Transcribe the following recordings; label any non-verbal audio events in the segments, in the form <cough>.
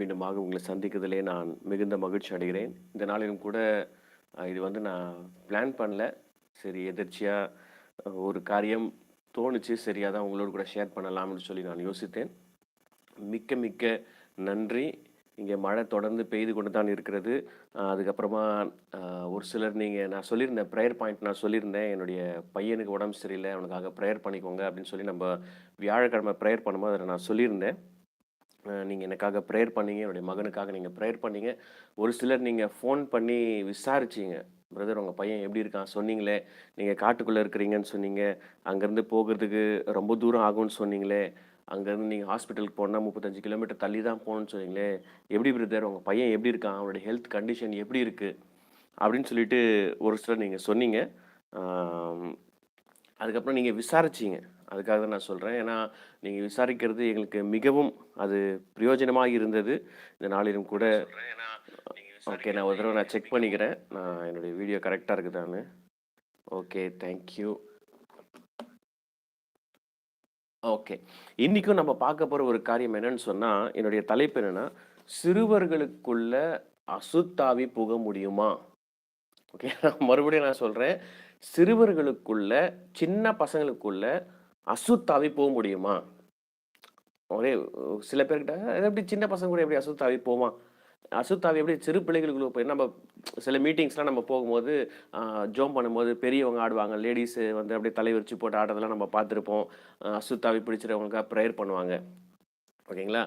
மீண்டுமாக உங்களை சந்திக்கிறதுலே நான் மிகுந்த மகிழ்ச்சி அடைகிறேன். இந்த நாளிலும் கூட இது வந்து நான் பிளான் பண்ணல. சரி எதிர்ச்சியாக ஒரு காரியம் தோணுச்சு. சரியாக தான் உங்களோட கூட ஷேர் பண்ணலாம்னு சொல்லி நான் யோசித்தேன். மிக்க மிக்க நன்றி. இங்கே மழை தொடர்ந்து பெய்து கொண்டு தான் இருக்கிறது. அதுக்கப்புறமா ஒரு சிலர் நீங்கள் நான் சொல்லியிருந்தேன் ப்ரேயர் பாயிண்ட் நான் சொல்லியிருந்தேன். என்னுடைய பையனுக்கு உடம்பு சரியில்லை அவனுக்காக ப்ரேயர் பண்ணிக்கோங்க அப்படின்னு சொல்லி நம்ம வியாழக்கிழமை ப்ரேயர் பண்ணும்போது அதில் நான் சொல்லியிருந்தேன். நீங்கள் எனக்காக ப்ரேயர் பண்ணீங்க என்னுடைய மகனுக்காக நீங்கள் ப்ரேயர் பண்ணீங்க. ஒரு சிலர் நீங்கள் ஃபோன் பண்ணி விசாரிச்சீங்க. பிரதர் உங்கள் பையன் எப்படி இருக்கான்? சொன்னீங்களே. நீங்கள் காட்டுக்குள்ளே இருக்கிறீங்கன்னு சொன்னீங்க. அங்கேருந்து போகிறதுக்கு ரொம்ப தூரம் ஆகும்னு சொன்னீங்களே. அங்கேருந்து நீங்கள் ஹாஸ்பிட்டலுக்கு போனால் முப்பத்தஞ்சு கிலோமீட்டர் தள்ளி தான் போகணும்னு சொன்னீங்களே. எப்படி பிரதர் உங்கள் பையன் எப்படி இருக்கான்? அவனுடைய ஹெல்த் கண்டிஷன் எப்படி இருக்குது அப்படின்னு சொல்லிட்டு ஒரு சிலர் நீங்கள் சொன்னீங்க. அதுக்கப்புறம் நீங்கள் விசாரிச்சீங்க. அதுக்காக தான் நான் சொல்கிறேன் ஏன்னா நீங்கள் விசாரிக்கிறது எங்களுக்கு மிகவும் அது பிரயோஜனமாக இருந்தது. இந்த நாளிலும் கூட ஓகே நான் ஒரு தடவை நான் செக் பண்ணிக்கிறேன். நான் என்னுடைய வீடியோ கரெக்டாக இருக்குதான்னு ஓகே தேங்க்யூ ஓகே இன்றைக்கும் நம்ம பார்க்க போகிற ஒரு காரியம் என்னன்னு சொன்னால் என்னுடைய தலைப்பு என்னென்னா சிறுவர்களுக்குள்ள அசுத்தாவி புக முடியுமா? ஓகே <laughs> மறுபடியும் நான் சொல்கிறேன் சிறுவர்களுக்குள்ள சின்ன பசங்களுக்குள்ள அசுத்தாவி போக முடியுமா? ஒரே சில பேர்கிட்ட எப்படி சின்ன பசங்க கூட எப்படி அசுத்தாவி போமா? அசுத்தாவி எப்படி சிறு பிள்ளைகளுக்குள்ள போய் நம்ம சில மீட்டிங்ஸ்லாம் நம்ம போகும்போது ஜோம் பண்ணும்போது பெரியவங்க ஆடுவாங்க லேடிஸ் வந்து அப்படியே தலை விரிச்சு போட்டு ஆடுறதெல்லாம் நம்ம பார்த்துருப்போம். அசுத்தாவி பிடிச்சிருவங்களுக்காக ப்ரேயர் பண்ணுவாங்க. ஓகேங்களா?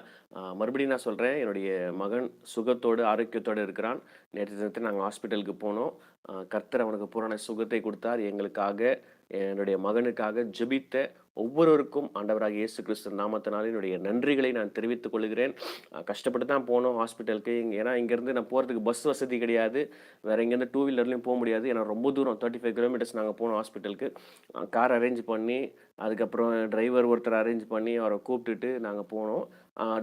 மறுபடியும் நான் சொல்கிறேன் என்னுடைய மகன் சுகத்தோடு ஆரோக்கியத்தோடு இருக்கிறான். நேற்று தினத்தில் நாங்கள் ஹாஸ்பிட்டலுக்கு போனோம். கர்த்தர் அவனுக்கு பூரண சுகத்தை கொடுத்தார். எங்களுக்காக என்னுடைய மகனுக்காக ஜெபித்த ஒவ்வொருவருக்கும் ஆண்டவராக இயேசு கிறிஸ்து நாமத்தினால என்னுடைய நன்றிகளை நான் தெரிவித்துக் கொள்கிறேன். கஷ்டப்பட்டு தான் போனோம் ஹாஸ்பிட்டலுக்கு. ஏன்னா இங்கேருந்து நான் போகிறதுக்கு பஸ் வசதி கிடையாது. வேற எங்கேருந்து டூ வீலர்லையும் போக முடியாது. ஏன்னா ரொம்ப தூரம் தேர்ட்டி ஃபைவ் கிலோமீட்டர்ஸ் நாங்கள் போனோம் ஹாஸ்பிட்டலுக்கு. கார் அரேஞ்ச் பண்ணி அதுக்கப்புறம் டிரைவர் ஒருத்தர் அரேஞ்ச் பண்ணி அவரை கூப்பிட்டுட்டு நாங்கள் போனோம்.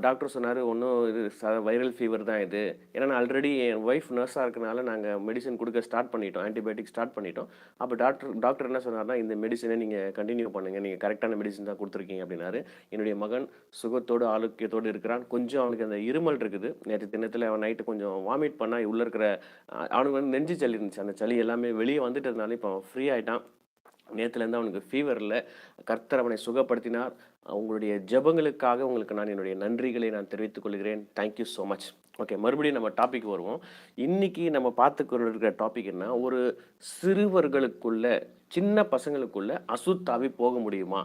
டாக்டர் சொன்னார் ஒன்றும் இது வைரல் ஃபீவர் தான் இது. ஏன்னா நான் ஆல்ரெடி என் ஒய்ஃப் நர்ஸாக இருக்கனால நாங்கள் மெடிசன் கொடுக்க ஸ்டார்ட் பண்ணிட்டோம். ஆன்டிபயோட்டிக் ஸ்டார்ட் பண்ணிட்டோம். அப்போ டாக்டர் டாக்டர் என்ன சொன்னார்னா இந்த மெடிசனை நீங்கள் கண்டினியூ பண்ணுங்கள் நீங்கள் கரெக்ட் கரெக்டான மெடிசன் தான் கொடுத்துருக்கீங்க அப்படின்னாரு. என்னுடைய மகன் சுகத்தோடு ஆரோக்கியத்தோடு இருக்கிறான். கொஞ்சம் அவனுக்கு அந்த இருமல் இருக்குது. நேற்று தினத்தில் அவன் நைட்டு கொஞ்சம் வாமிட் பண்ணால் உள்ளே இருக்கிற அவனுக்கு வந்து நெஞ்சு சளி இருந்துச்சு. அந்த சளி எல்லாமே வெளியே வந்துட்டதுனால இப்போ அவன் ஃப்ரீ ஆகிட்டான் நேற்றுலேருந்து அவனுக்கு ஃபீவரில் கர்த்தர் அவனை சுகப்படுத்தினார். உங்களுடைய ஜெபங்களுக்காக உங்களுக்கு நான் என்னுடைய நன்றிகளை நான் தெரிவித்துக் கொள்கிறேன். தேங்க்யூ ஸோ மச் ஓகே மறுபடியும் நம்ம டாபிக் வருவோம். இன்னைக்கு நம்ம பார்த்துக்கிற டாபிக் என்ன? ஒரு சிறுவர்களுக்குள்ள சின்ன பசங்களுக்குள்ள அசுத்தாவி போக முடியுமா?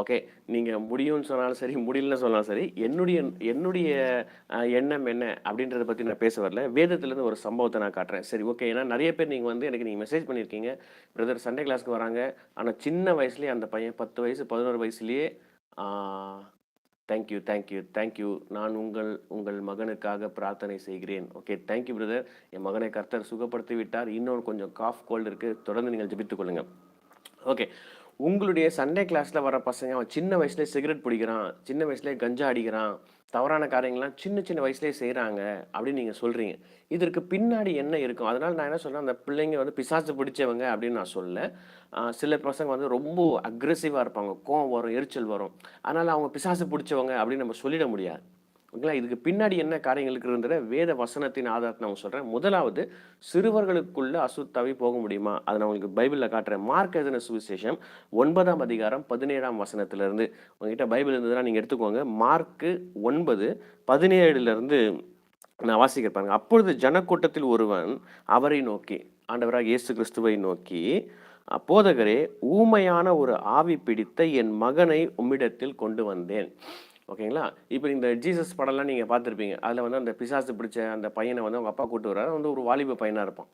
ஓகே நீங்கள் முடியும்னு சொன்னாலும் சரி முடியலன்னு சொன்னாலும் சரி என்னுடைய என்னுடைய எண்ணம் என்ன அப்படின்றத பற்றி நான் பேச வரல. வேதத்துலேருந்து ஒரு சம்பவத்தை நான் காட்டுறேன். சரி ஓகே ஏன்னா நிறைய பேர் நீங்கள் வந்து எனக்கு நீங்கள் மெசேஜ் பண்ணியிருக்கீங்க. பிரதர் சண்டே கிளாஸ்க்கு வராங்க. ஆனால் சின்ன வயசுலேயே அந்த பையன் பத்து வயசு பதினோரு வயசுலேயே தேங்க்யூ தேங்க்யூ தேங்க்யூ நான் உங்கள் உங்கள் மகனுக்காக பிரார்த்தனை செய்கிறேன். ஓகே தேங்க்யூ பிரதர் என் மகனை கர்த்தர் சுகப்படுத்தி விட்டார். இன்னொரு கொஞ்சம் காஃப் கோல்டு இருக்குது தொடர்ந்து நீங்கள் ஜபித்துக்கொள்ளுங்கள் ஓகே உங்களுடைய சண்டே கிளாஸில் வர பசங்க அவன் சின்ன வயசுலேயே சிகரெட் பிடிக்கிறான் சின்ன வயசுலேயே கஞ்சா அடிக்கிறான் தவறான காரியங்கள்லாம் சின்ன சின்ன வயசுலேயே செய்கிறாங்க அப்படின்னு நீங்கள் சொல்கிறீங்க இதற்கு பின்னாடி என்ன இருக்கும்? அதனால் நான் என்ன சொல்கிறேன் அந்த பிள்ளைங்க வந்து பிசாசு பிடிச்சவங்க அப்படின்னு நான் சொல்ல சில பசங்க வந்து ரொம்ப அக்ரெசிவாக இருப்பாங்க. கோவம் வரும் எரிச்சல் வரும். அதனால் அவங்க பிசாசு பிடிச்சவங்க அப்படின்னு நம்ம சொல்லிட முடியாது. ஓகேங்களா? இதுக்கு பின்னாடி என்ன காரியங்கள் இருக்குன்றத வேத வசனத்தின் ஆதாரத்தை நான் சொல்கிறேன் முதலாவது சிறுவர்களுக்குள்ள அசுத்தாவி போக முடியுமா? அதை நான் உங்களுக்கு பைபிளில் காட்டுறேன். மார்க் எழுதின சுவிசேஷம் ஒன்பதாம் அதிகாரம் பதினேழாம் வசனத்திலிருந்து. உங்ககிட்ட பைபிள் இருந்ததுன்னா நீங்கள் எடுத்துக்கோங்க. மார்க்கு ஒன்பது பதினேழுலேருந்து நான் வாசிக்க பாருங்க. அப்பொழுது ஜனக்கூட்டத்தில் ஒருவன் அவரை நோக்கி ஆண்டவராக இயேசு கிறிஸ்துவை நோக்கி போதகரே ஊமையான ஒரு ஆவி பிடித்த என் மகனை உம்மிடத்தில் கொண்டு வந்தேன். ஓகேங்களா? இப்போ இந்த ஜீசஸ் படம்லாம் நீங்கள் பார்த்துருப்பீங்க. அதில் வந்து அந்த பிசாசு பிடிச்ச அந்த பையனை வந்து அவங்க அப்பா கூட்டு வர்றாரு. வந்து ஒரு வாலிப பையனாக இருப்பான்.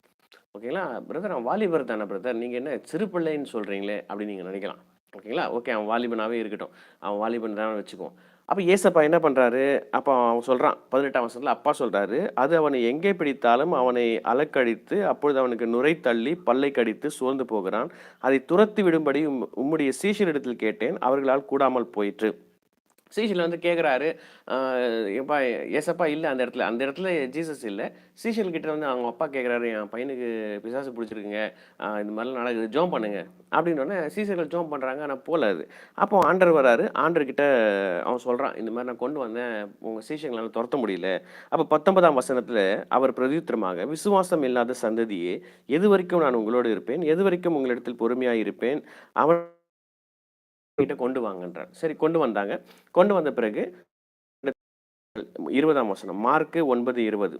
ஓகேங்களா? பிரதர் அவன் வாலிபர் தானே பிரதர் நீங்கள் என்ன சிறு பிள்ளைன்னு சொல்கிறீங்களே அப்படின்னு நீங்கள் நினைக்கலாம். ஓகேங்களா? ஓகே அவன் வாலிபனாகவே இருக்கட்டும். அவன் வாலிபன் தானே வச்சுக்குவோம் அப்போ ஏசப்பா என்ன பண்ணுறாரு அப்போ அவன் சொல்கிறான் பதினெட்டாம் வருஷத்தில் அப்பா சொல்கிறாரு அது அவனை எங்கே பிடித்தாலும் அவனை அலக்கடித்து அப்பொழுது அவனுக்கு நுரை தள்ளி பல்லை கடித்து சோர்ந்து போகிறான். அதை துரத்தி விடும்படி உம்- உம்முடைய சீஷரிடத்தில் கேட்டேன். அவர்களால் கூடாமல் போயிற்று. சீஷல் வந்து கேட்குறாரு எப்பா ஏசப்பா இல்லை அந்த இடத்துல. அந்த இடத்துல ஜீசஸ் இல்லை. சீஷல் கிட்ட வந்து அவங்க அப்பா கேட்குறாரு என் பையனுக்கு பிசாசு பிடிச்சிருக்குங்க. இந்த மாதிரிலாம் நடக்குது. ஜோம் பண்ணுங்க. அப்படின்னோடனே சீசர்கள் ஜோம் பண்ணுறாங்க ஆனால் போல அது. அப்போ ஆண்டர் வராரு. ஆண்டர் கிட்ட அவன் சொல்கிறான் இந்த மாதிரி நான் கொண்டு வந்தேன். உங்கள் சீஷங்களால் துரத்த முடியல. அப்போ பத்தொன்பதாம் வசனத்தில் அவர் பிரதித்திரமாக விசுவாசம் இல்லாத சந்ததியே எது வரைக்கும் நான் உங்களோடு இருப்பேன்? எது வரைக்கும் உங்களிடத்தில் பொறுமையாக இருப்பேன்? அவன் கிட்ட கொண்டு வாங்கன்றார். சரி கொண்டு வந்தாங்க. கொண்டு வந்த பிறகு இருபதாம் வசனம் மார்க்கு ஒன்பது இருபது.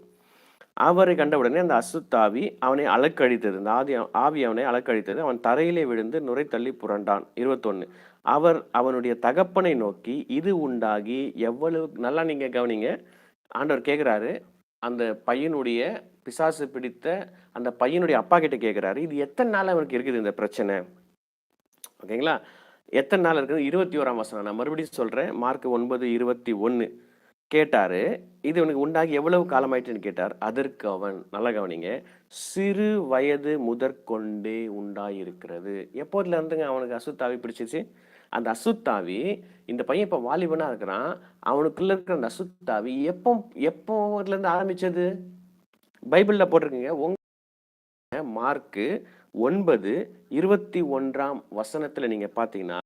அவரை கண்ட உடனே அந்த அசுத்தாவி அவனை அலக்கழித்தது. இந்த ஆதி ஆவி அவனை அலக்கழித்தது. அவன் தரையிலே விழுந்து நுரை தள்ளி புரண்டான். இருபத்தொன்னு. அவர் அவனுடைய தகப்பனை நோக்கி இது உண்டாகி எவ்வளவு நல்லா நீங்க கவனிங்க. ஆண்டவர் கேட்குறாரு அந்த பையனுடைய பிசாசு பிடித்த அந்த பையனுடைய அப்பா கிட்ட கேட்குறாரு இது எத்தனை நாள் அவனுக்கு இருக்குது இந்த பிரச்சனை? ஓகேங்களா? எத்தனை நாள் இருக்குது? இருபத்தி ஓராம் வசனம். நான் மறுபடியும் சொல்கிறேன் மார்க் ஒன்பது இருபத்தி ஒன்று கேட்டார் இது இவனுக்கு உண்டாகி எவ்வளவு காலமாயிட்டுன்னு கேட்டார். அதற்கு அவன் நல்லா கவனிங்க சிறு வயது முதற்கொண்டே உண்டாயிருக்கிறது. எப்போதுல இருந்துங்க அவனுக்கு அசுத்தாவி பிடிச்சிச்சு? அந்த அசுத்தாவி இந்த பையன் இப்போ வாலிபனாக இருக்கிறான். அவனுக்குள்ள இருக்கிற அந்த அசுத்தாவி எப்போ எப்போதுலேருந்து ஆரம்பித்தது பைபிளில் பைபிள்ல போட்டிருக்குங்க. உங்க மார்க்கு ஒன்பது இருபத்தி ஒன்றாம் வசனத்தில் நீங்கள் பார்த்தீங்கன்னா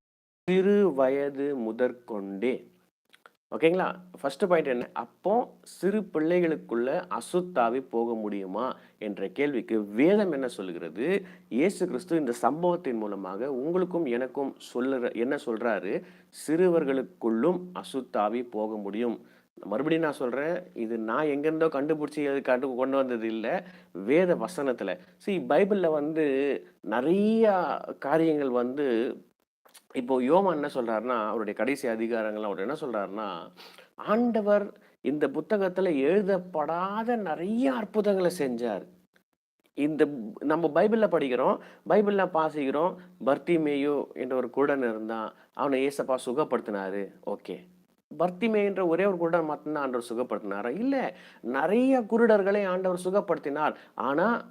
சிறு வயது முதற்கொண்டே ஓகேங்களா? ஃபர்ஸ்ட் பாயிண்ட் என்ன? அப்போ சிறு பிள்ளைகளுக்குள்ள அசுத்தாவி போக முடியுமா என்ற கேள்விக்கு வேதம் என்ன சொல்லுகிறது? இயேசு கிறிஸ்து இந்த சம்பவத்தின் மூலமாக உங்களுக்கும் எனக்கும் சொல்லுற என்ன சொல்கிறாரு சிறுவர்களுக்குள்ளும் அசுத்தாவி போக முடியும். மறுபடியும் நான் சொல்கிறேன் இது நான் எங்கேருந்தோ கண்டுபிடிச்சி அது கண்டு கொண்டு வந்தது இல்லை வேத வசனத்தில். சி பைபிளில் வந்து நிறையா காரியங்கள் வந்து இப்போ யோமா என்ன சொல்றாருன்னா அவருடைய கடைசி அதிகாரங்கள் அவர் என்ன சொல்றாருன்னா ஆண்டவர் இந்த புத்தகத்துல எழுதப்படாத நிறைய அற்புதங்களை செஞ்சார். இந்த நம்ம பைபிளில் படிக்கிறோம் பைபிளில் பாசிக்கிறோம் பர்த்திமேயோ என்ற ஒரு குருடன் இருந்தான் அவனை ஏசப்பா சுகப்படுத்தினாரு. ஓகே. பர்த்திமே என்ற ஒரே ஒரு குருடன் மட்டும்தான் ஆண்டவர் சுகப்படுத்தினாரா? இல்லை நிறைய குருடர்களை ஆண்டவர் சுகப்படுத்தினார். ஆனால்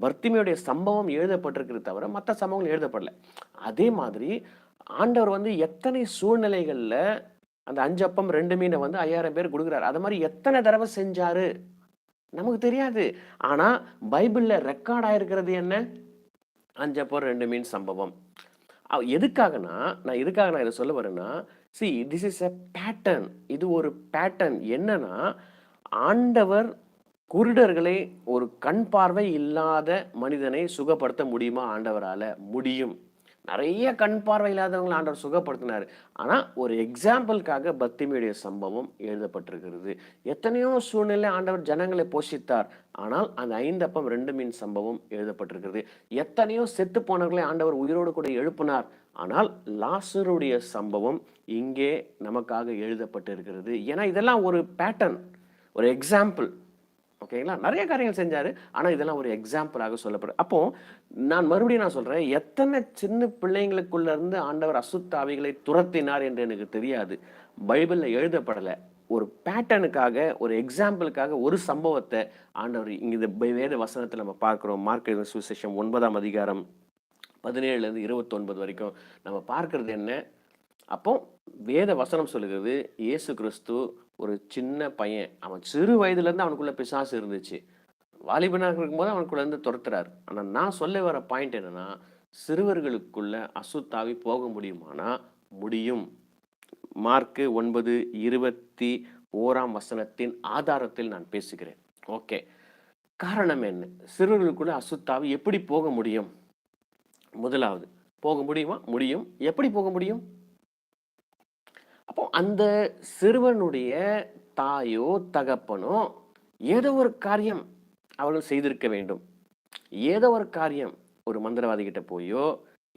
பர்த்திமையுடைய சம்பவம் எழுதப்பட்டிருக்கிறது தவிர மற்ற சம்பவங்கள் எழுதப்படல. அதே மாதிரி ஆண்டவர் வந்து எத்தனை சூழ்நிலைகளில் அந்த அஞ்சு அப்பம் ரெண்டு மீனை வந்து ஐயாயிரம் பேர் கொடுக்குறாரு. அது மாதிரி எத்தனை தடவை செஞ்சாரு? நமக்கு தெரியாது. ஆனால் பைபிளில் ரெக்கார்ட் ஆயிருக்கிறது என்ன? அஞ்சு அப்பம் ரெண்டு மீன் சம்பவம். எதுக்காகனா நான் எதுக்காக நான் இதை சொல்ல வரேன்னா see this is a pattern இது ஒரு பேட்டர்ன் என்னன்னா ஆண்டவர் குருடர்களை ஒரு கண் பார்வை இல்லாத மனிதனை சுகப்படுத்த முடியுமா ஆண்டவரால்? முடியும். நிறைய கண் பார்வை இல்லாதவங்களை ஆண்டவர் சுகப்படுத்தினார். ஆனால் ஒரு எக்ஸாம்பிளுக்காக பக்திமையுடைய சம்பவம் எழுதப்பட்டிருக்கிறது. எத்தனையோ சூழ்நிலை ஆண்டவர் ஜனங்களை போஷித்தார். ஆனால் அந்த ஐந்தப்பம் ரெண்டு மீன் சம்பவம் எழுதப்பட்டிருக்கிறது. எத்தனையோ செத்து போனவர்களை ஆண்டவர் உயிரோடு கூட எழுப்பினார். ஆனால் லாசருடைய சம்பவம் இங்கே நமக்காக எழுதப்பட்டிருக்கிறது. ஏன்னா இதெல்லாம் ஒரு பேட்டர்ன் ஒரு எக்ஸாம்பிள் ஓகேங்களா? நிறைய காரியங்கள் செஞ்சார். ஆனால் இதெல்லாம் ஒரு எக்ஸாம்பிளாக சொல்லப்படும் அப்போது நான் மறுபடியும் நான் சொல்கிறேன் எத்தனை சின்ன பிள்ளைங்களுக்குள்ள இருந்து ஆண்டவர் அசுத்தாவிகளை துரத்தினார் என்று எனக்கு தெரியாது. பைபிளில் எழுதப்படலை. ஒரு பேட்டர்னுக்காக ஒரு எக்ஸாம்பிளுக்காக ஒரு சம்பவத்தை ஆண்டவர் இங்கே இந்த வேத வசனத்தில் நம்ம பார்க்குறோம். மார்க் எழுதின சுவிசேஷம் ஒன்பதாம் அதிகாரம் பதினேழுல இருந்து இருபத்தொன்பது வரைக்கும் நம்ம பார்க்குறது என்ன? அப்போ வேத வசனம் சொல்லுகிறது இயேசு கிறிஸ்து ஒரு சின்ன பையன் அவன் சிறு வயதுலேருந்து அவனுக்குள்ளே அவனுக்குள்ள பிசாசு இருந்துச்சு. வாலிபனாக இருக்கும்போது அவனுக்குள்ள இருந்து துரத்துறாரு. ஆனால் நான் சொல்ல வர பாயிண்ட் என்னன்னா சிறுவர்களுக்குள்ள அசுத்தாவி போக முடியுமானா முடியும். மார்க்கு ஒன்பது இருபத்தி ஓராம் வசனத்தின் ஆதாரத்தில் நான் பேசுகிறேன். ஓகே. காரணம் என்ன? சிறுவர்களுக்குள்ள அசுத்தாவி எப்படி போக முடியும்? முதலாவது போக முடியுமா? முடியும். எப்படி போக முடியும்? அப்போ அந்த சிறுவனுடைய தாயோ தகப்பனோ ஏதோ ஒரு காரியம் அவர்கள் செய்திருக்க வேண்டும். ஏதோ ஒரு காரியம் ஒரு மந்திரவாதி கிட்ட போயோ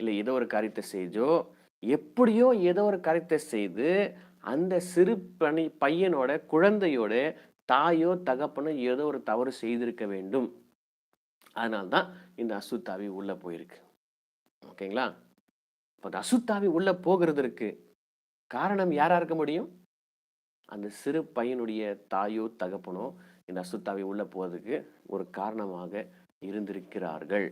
இல்லை ஏதோ ஒரு காரியத்தை செஞ்சோ எப்படியோ ஏதோ ஒரு காரியத்தை செய்து அந்த சிறு பணி பையனோட குழந்தையோட தாயோ தகப்பனோ ஏதோ ஒரு தவறு செய்திருக்க வேண்டும். அதனால்தான் இந்த அசுத்தாவி உள்ளே போயிருக்கு. ஓகேங்களா? இப்போ அந்த அசுத்தாவி உள்ளே போகிறதுக்கு காரணம் யாரா இருக்க முடியும்? அந்த சிறு பையனுடைய தாயோ தகப்பனோ இந்த அசுத்தாவை உள்ள போவதுக்கு ஒரு காரணமாக இருந்திருக்கிறார்கள்.